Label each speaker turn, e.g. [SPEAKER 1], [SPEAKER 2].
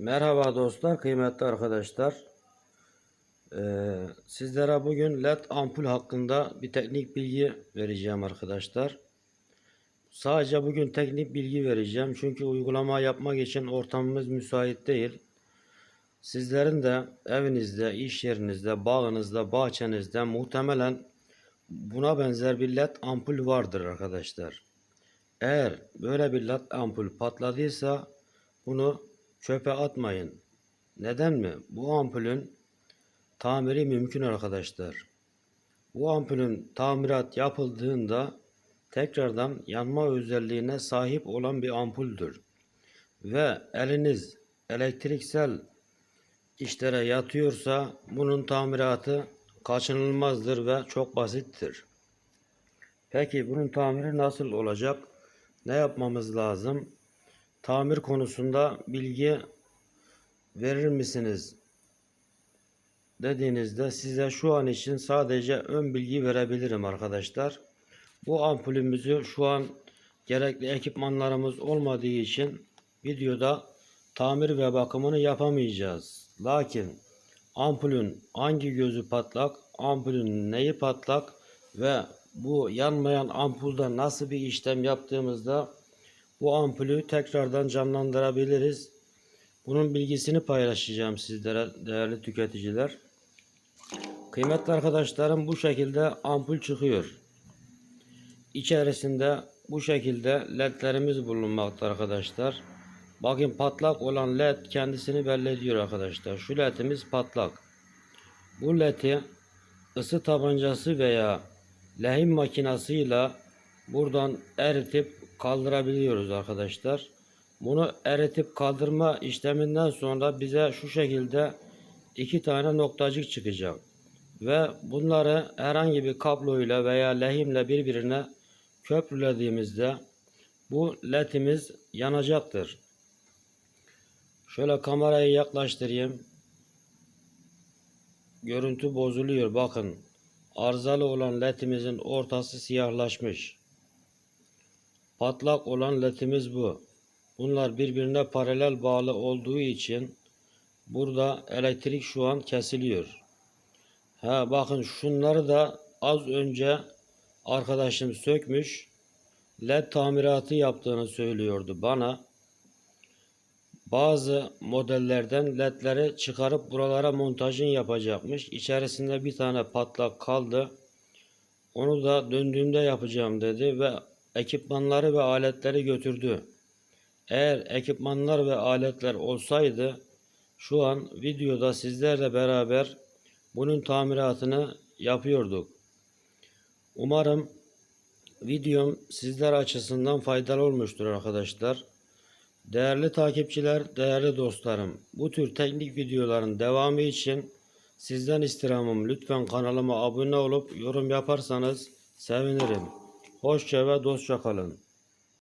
[SPEAKER 1] Merhaba dostlar, kıymetli arkadaşlar. Ee, sizlere bugün LED ampul hakkında bir teknik bilgi vereceğim arkadaşlar. Sadece bugün teknik bilgi vereceğim çünkü uygulama yapmak için ortamımız müsait değil. Sizlerin de evinizde, iş yerinizde, bağınızda, bahçenizde muhtemelen buna benzer bir LED ampul vardır arkadaşlar. Eğer böyle bir led ampul patladıysa bunu çöpe atmayın. Neden mi? Bu ampulün tamiri mümkün arkadaşlar. Bu ampulün tamirat yapıldığında tekrardan yanma özelliğine sahip olan bir ampuldür. Ve eliniz elektriksel işlere yatıyorsa bunun tamiratı kaçınılmazdır ve çok basittir. Peki bunun tamiri nasıl olacak? Ne yapmamız lazım? Tamir konusunda bilgi verir misiniz? Dediğinizde size şu an için sadece ön bilgi verebilirim arkadaşlar. Bu ampulümüzü şu an gerekli ekipmanlarımız olmadığı için videoda tamir ve bakımını yapamayacağız. Lakin ampulün hangi gözü patlak, ampulün neyi patlak ve bu yanmayan ampulda nasıl bir işlem yaptığımızda bu ampulü tekrardan canlandırabiliriz. Bunun bilgisini paylaşacağım sizlere değerli tüketiciler. Kıymetli arkadaşlarım bu şekilde ampul çıkıyor. İçerisinde bu şekilde ledlerimiz bulunmakta arkadaşlar. Bakın patlak olan led kendisini belli ediyor arkadaşlar. Şu ledimiz patlak. Bu ledi ısı tabancası veya lehim makinasıyla buradan eritip kaldırabiliyoruz arkadaşlar. Bunu eritip kaldırma işleminden sonra bize şu şekilde iki tane noktacık çıkacak. Ve bunları herhangi bir kabloyla veya lehimle birbirine köprülediğimizde bu ledimiz yanacaktır. Şöyle kamerayı yaklaştırayım. Görüntü bozuluyor bakın. Arızalı olan ledimizin ortası siyahlaşmış. Patlak olan ledimiz bu. Bunlar birbirine paralel bağlı olduğu için burada elektrik şu an kesiliyor. Ha bakın şunları da az önce arkadaşım sökmüş. LED tamiratı yaptığını söylüyordu bana. Bazı modellerden ledleri çıkarıp buralara montajın yapacakmış. İçerisinde bir tane patlak kaldı. Onu da döndüğümde yapacağım dedi ve ekipmanları ve aletleri götürdü. Eğer ekipmanlar ve aletler olsaydı şu an videoda sizlerle beraber bunun tamiratını yapıyorduk. Umarım videom sizler açısından faydalı olmuştur arkadaşlar. Değerli takipçiler, değerli dostlarım, bu tür teknik videoların devamı için sizden istirhamım lütfen kanalıma abone olup yorum yaparsanız sevinirim. Hoşça ve dostça kalın.